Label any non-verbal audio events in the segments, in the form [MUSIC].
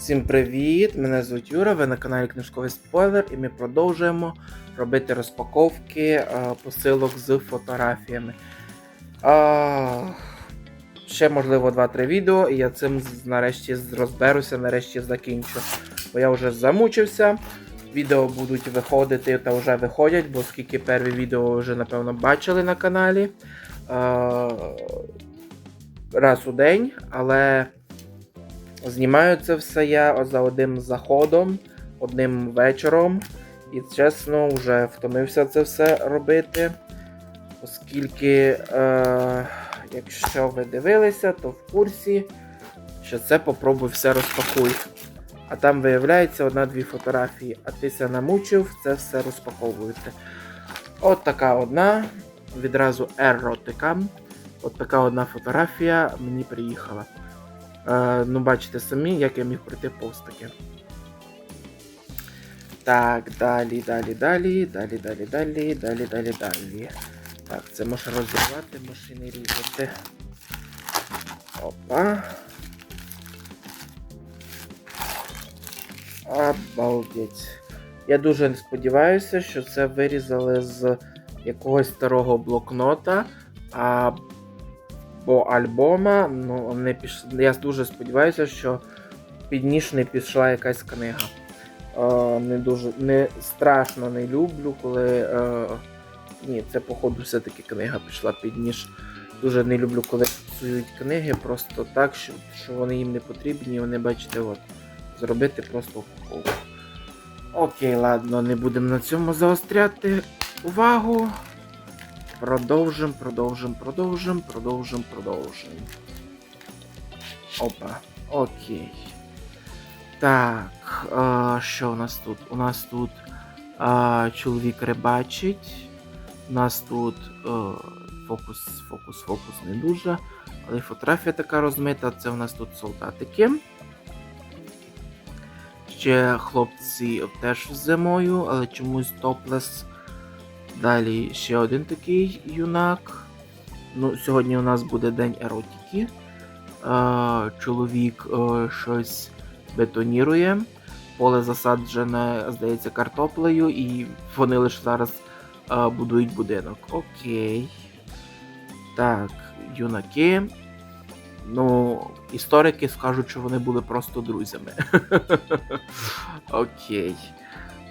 Всім привіт! Мене звуть Юра, ви на каналі Книжковий Спойлер, і ми продовжуємо робити розпаковки е, посилок з фотографіями. А, ще, можливо, 2-3 відео, і я цим нарешті розберуся, нарешті закінчу. Бо я вже замучився. Відео будуть виходити та вже виходять, бо скільки перві відео вже, напевно, бачили на каналі. Е, раз у день, але. Знімаю це все я за одним заходом, одним вечором. І чесно, вже втомився це все робити. Оскільки, е, якщо ви дивилися, то в курсі, що це попробуй все розпакуй. А там виявляється одна-дві фотографії, а ти ся намучив, це все розпаковуєте. От така одна, відразу еротика. От така одна фотографія мені приїхала. Е, ну, бачите самі, як я міг пройти повз таке. Так, далі, далі, далі, далі, далі, далі, далі, далі, далі. Так, це можна розірвати, машини різати. Опа. Обалдеть. Я дуже сподіваюся, що це вирізали з якогось старого блокнота. А бо альбома, ну не піш... я дуже сподіваюся, що під ніж не пішла якась книга. Е, не дуже не страшно не люблю, коли. Е, ні, це, походу, все-таки книга пішла під ніж. Дуже не люблю, коли псують книги просто так, що, що вони їм не потрібні, і вони, бачите, от, зробити просто упаковку. Окей, ладно, не будемо на цьому заостряти увагу. Продовжим, продовжим, продовжим, продовжим, продовжим. Опа. Окей. Так. А, що у нас тут? У нас тут а, чоловік рибачить. У нас тут а, фокус, фокус, фокус не дуже. Але фотографія така розмита. Це у нас тут солдатики. Ще хлопці теж зимою, але чомусь топлес. Далі ще один такий юнак. Ну, Сьогодні у нас буде день еротики. Чоловік е, щось бетонірує. Поле засаджене, здається, картоплею, і вони лише зараз е, будують будинок. Окей. Так, юнаки. Ну, історики скажуть, що вони були просто друзями. [LAUGHS] Окей.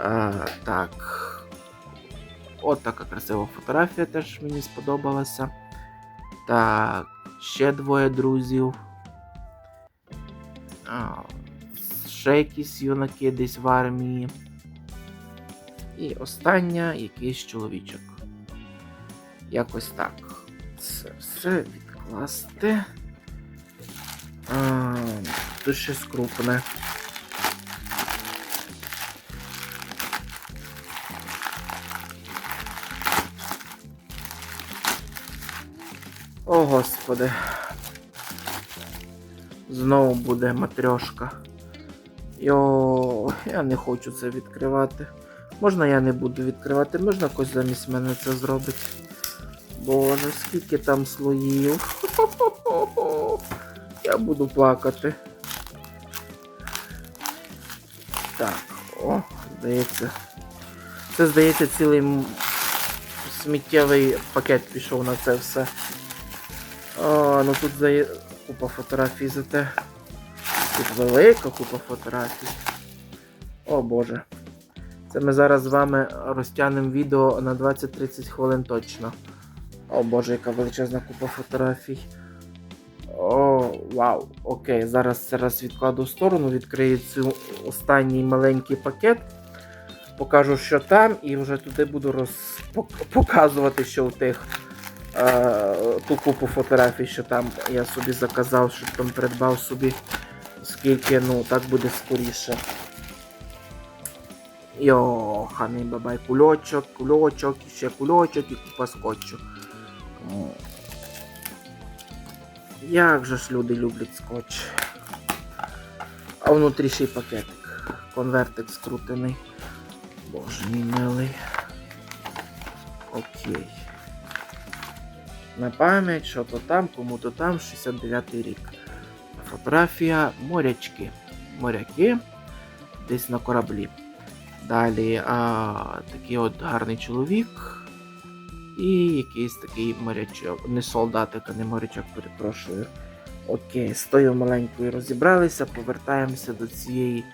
Е, так. От така красива фотографія теж мені сподобалася. Так, ще двоє друзів. А, ще якісь юнаки десь в армії. І остання якийсь чоловічок. Якось так. Це все відкласти. А, тут щось крупне. Господи. Знову буде матрьошка. Йо, я не хочу це відкривати. Можна я не буду відкривати, можна хтось замість мене це зробить. Боже, скільки там слоїв. [LAUGHS] Я буду плакати. Так, о, здається. Це здається цілий сміттєвий пакет пішов на це все. О, ну тут здає купа фотографій зате. Тут велика купа фотографій. О боже. Це ми зараз з вами розтягнемо відео на 20-30 хвилин точно. О боже, яка величезна купа фотографій. О, вау. Окей, зараз це раз відкладу в сторону, відкрию цю останній маленький пакет. Покажу, що там, і вже туди буду роз... пок- показувати, що в тих ту купу фотографій, що там я собі заказав, щоб там придбав собі, оскільки ну, так буде скоріше. Йо, ханий бабай, кульочок, кульочок, ще кульочок і купа скотчу. Як же ж люди люблять скотч. А внутрі пакетик. Конвертик скрутений. Боже мій милий. Окей. На пам'ять, що то там, кому то там, 69-й рік. Фотографія морячки. моряки десь на кораблі. Далі а, такий от гарний чоловік. І якийсь такий морячок. Не солдатик, а не морячок, перепрошую. Окей, з тою маленькою розібралися, повертаємося до цієї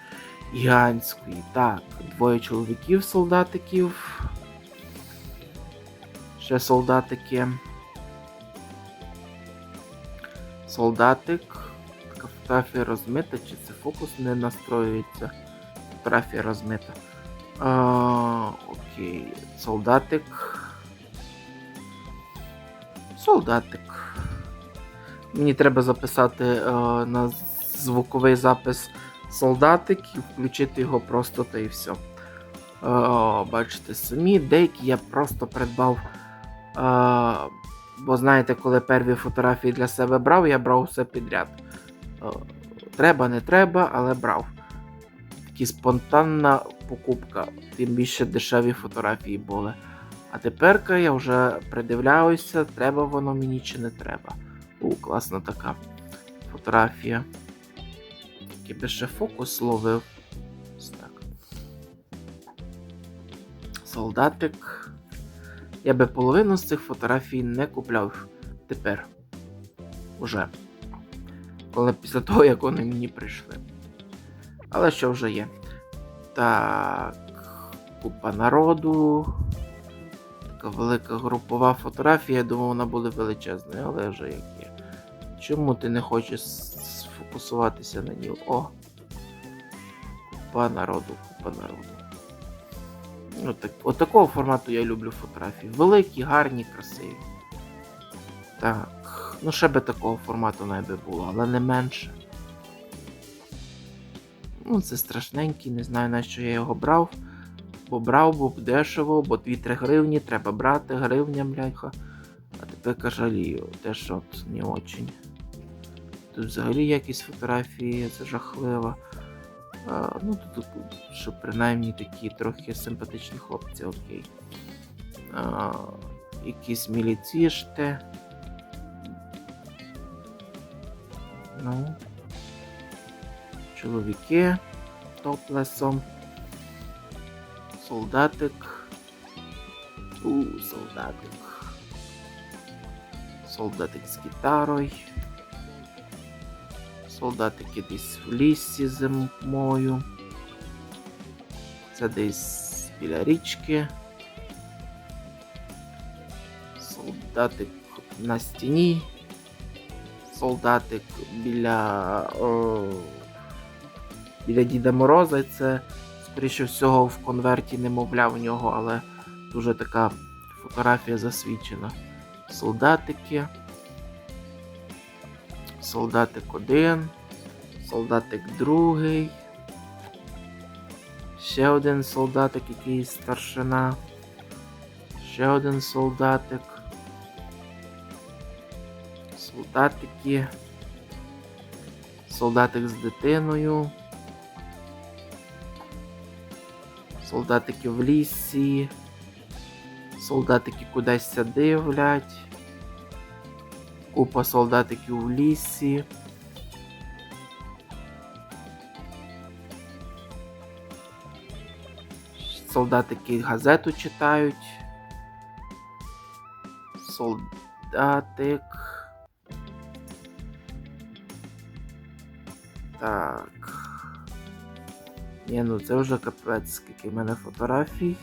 гігантської. Так, двоє чоловіків солдатиків. Ще солдатики. Солдатик. Така фотографія розмита, чи це фокус не настроюється? Фотографія розмита. А, окей. Солдатик. Солдатик. Мені треба записати е, на звуковий запис солдатик і включити його просто та і все. Е, бачите самі, деякі я просто придбав. Е, бо знаєте, коли перві фотографії для себе брав, я брав все підряд. Е, треба, не треба, але брав. Такі спонтанна покупка, тим більше дешеві фотографії були. А тепер я вже придивляюся, треба воно мені чи не треба. У, класна така фотографія. Який би ще фокус ловив. Ось так. Солдатик. Я би половину з цих фотографій не купляв тепер. Уже. Коли після того, як вони мені прийшли. Але що вже є? Так. Купа народу. Така велика групова фотографія, я думав, вона буде величезною, але вже як є. Чому ти не хочеш сфокусуватися на ній? О! Купа народу, купа народу. Ну, так, от такого формату я люблю фотографії. Великі, гарні, красиві. Так. Ну, ще би такого формату найби було, але не менше. Ну, це страшненький, не знаю на що я його брав. Бо брав, бо дешево, бо 2-3 гривні, треба брати, гривня, бляха. А тепер жалію, теж от не очень. Тут взагалі якісь фотографії, це жахливо. Ну тут, що принаймні такі трохи симпатичні хлопці, окей. А, якісь міліцішти. Ну. Чоловіки топлесом. Солдатик. У, солдатик. Солдатик з гітарою. Солдатики десь в лісі зимою. Це десь біля річки. Солдатик на стіні. Солдатик біля. О, біля Діда Мороза. Це скоріше всього, в конверті немовля в нього, але дуже така фотографія засвідчена. Солдатики. Солдатик один. Солдатик другий. Ще один солдатик, який старшина. Ще один солдатик. Солдатики. Солдатик з дитиною. Солдатики в лісі. Солдатики кудись дивлять. Купа солдатиків в лісі. Солдатики газету читають. Солдатик. Так. Ні, ну це вже капець, скільки в мене фотографій.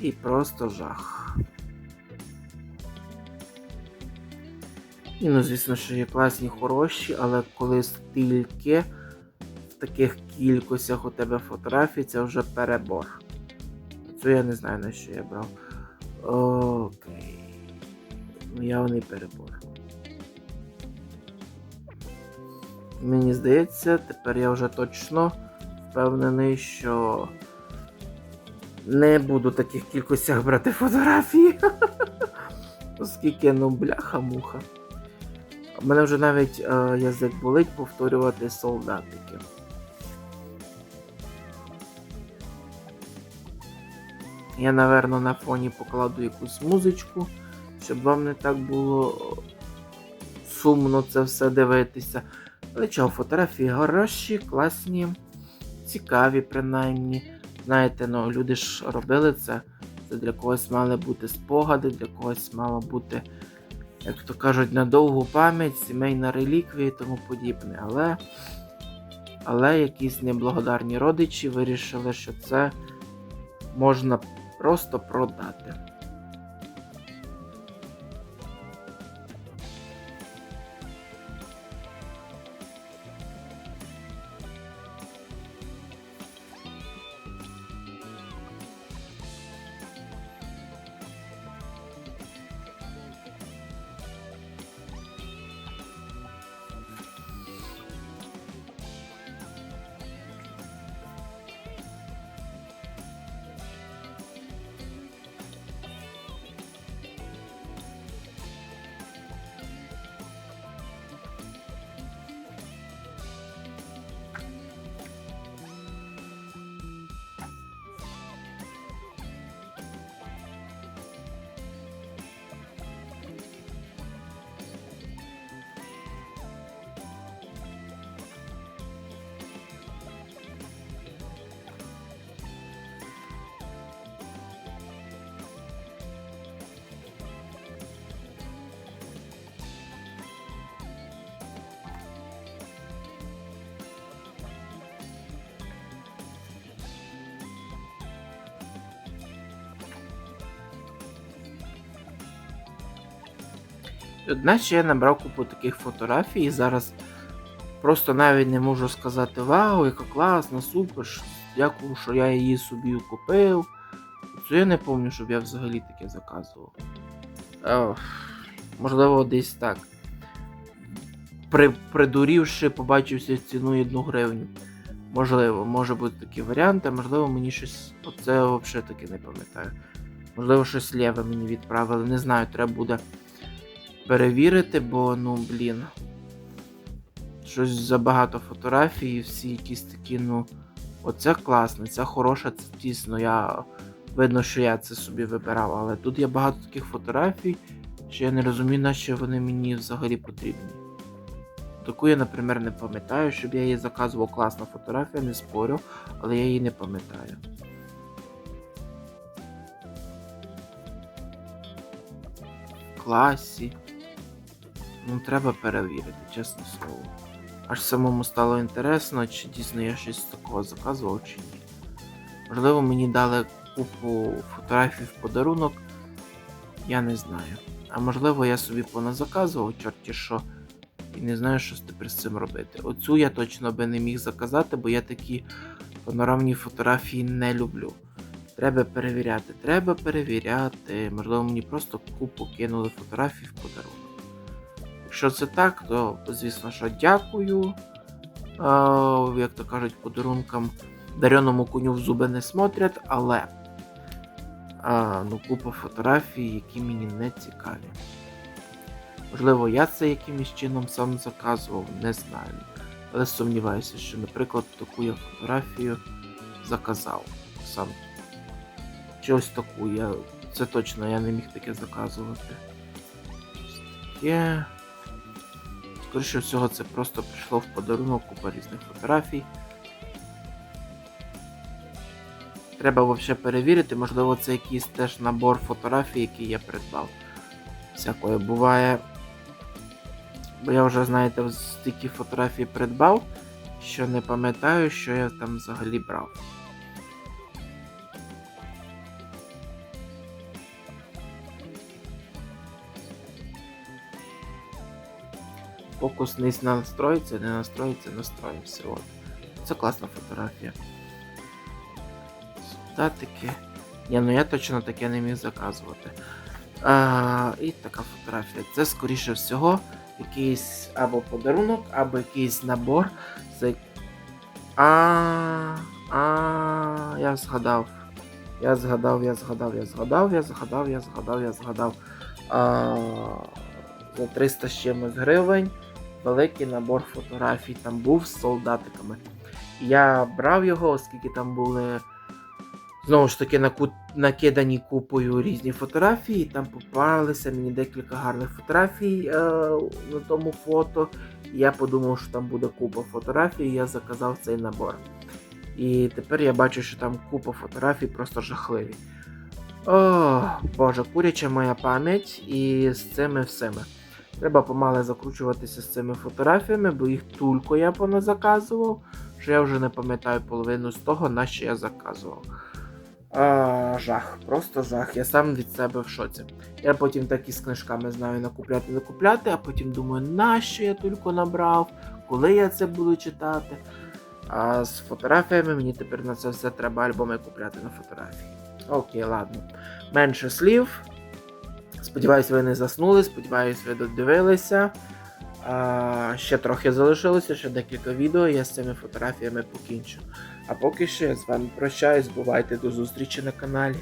І просто жах. І, ну, звісно, що є класні, хороші, але коли стільки в таких кількостях у тебе фотографій, це вже перебор. Це я не знаю на що я брав. Окей. Ну явний перебор. Мені здається, тепер я вже точно впевнений, що не буду в таких кількостях брати фотографії. [LAUGHS] Оскільки, ну, бляха-муха. Мене вже навіть е, язик болить повторювати солдатики. Я, напевно, на фоні покладу якусь музичку, щоб вам не так було сумно це все дивитися. Але чого, фотографії хороші, класні, цікаві, принаймні. Знаєте, ну люди ж робили це. Це для когось мали бути спогади, для когось мало бути, як то кажуть, на довгу пам'ять, сімейна реліквія і тому подібне. Але, але якісь неблагодарні родичі вирішили, що це можна просто продати. Одначе я набрав купу таких фотографій і зараз просто навіть не можу сказати Вау, яка класна, супер! Дякую, що я її собі купив. Це я не пам'ятаю, щоб я взагалі таке заказував. Ех, можливо, десь так. При, придурівши, побачився ціну 1 гривню. Можливо, може бути такі варіанти, можливо, мені щось. Оце взагалі таки не пам'ятаю. Можливо, щось лєве мені відправили. Не знаю, треба буде перевірити, бо ну блін. Щось забагато фотографій, всі якісь такі, ну. Оце класно, це хороше, це дійсно. Я видно, що я це собі вибирав, але тут є багато таких фотографій, що я не розумію, на вони мені взагалі потрібні. Таку я, наприклад, не пам'ятаю, щоб я її заказував класна фотографія, не спорю, але я її не пам'ятаю. Класі. Ну, треба перевірити, чесне слово. Аж самому стало інтересно, чи дійсно я щось такого заказував, чи ні. Можливо, мені дали купу фотографій в подарунок, я не знаю. А можливо, я собі поназаказував, чорті що, і не знаю, що тепер з цим робити. Оцю я точно би не міг заказати, бо я такі панорамні фотографії не люблю. Треба перевіряти, треба перевіряти. Можливо, мені просто купу кинули фотографій в подарунок. Якщо це так, то звісно, що дякую. А, як то кажуть, подарункам дареному коню в зуби не смотрять, але а, ну, купа фотографій, які мені не цікаві. Можливо, я це якимось чином сам заказував, не знаю. Але сумніваюся, що, наприклад, таку я фотографію заказав сам. Чи ось таку я. Це точно я не міг таке заказувати. Ось таке. Скоріше всього, це просто прийшло в подарунок купа різних фотографій. Треба взагалі перевірити, можливо, це якийсь теж набор фотографій, який я придбав. Всякое буває. Бо я вже, знаєте, стільки фотографій придбав, що не пам'ятаю, що я там взагалі брав. Фокус не настроїться, не настроїться, настроївся. От. Це класна фотографія. Солдатики. Ні, ну я точно таке не міг заказувати. А, і така фотографія. Це, скоріше всього, якийсь або подарунок, або якийсь набор. Це... А, а, я згадав. Я згадав, я згадав, я згадав, я згадав, я згадав, я згадав. А, за 300 з чимось гривень. Великий набор фотографій там був з солдатиками. Я брав його, оскільки там були знову ж таки на, накидані купою різні фотографії. Там попалися мені декілька гарних фотографій е, на тому фото. Я подумав, що там буде купа фотографій, і я заказав цей набор. І тепер я бачу, що там купа фотографій просто жахливі. О, Боже, куряча моя пам'ять і з цими всіми. Треба помале закручуватися з цими фотографіями, бо їх тільки я поназаказував, що я вже не пам'ятаю половину з того, на що я заказував. А, жах, просто жах. Я сам від себе в шоці. Я потім так і з книжками знаю накупляти, накупляти, а потім думаю, нащо я тільки набрав, коли я це буду читати. А з фотографіями мені тепер на це все треба альбоми купляти на фотографії. Окей, ладно. Менше слів. Сподіваюсь, ви не заснули, сподіваюсь, ви додивилися. А, ще трохи залишилося, ще декілька відео, я з цими фотографіями покінчу. А поки що я з вами прощаюсь, бувайте до зустрічі на каналі.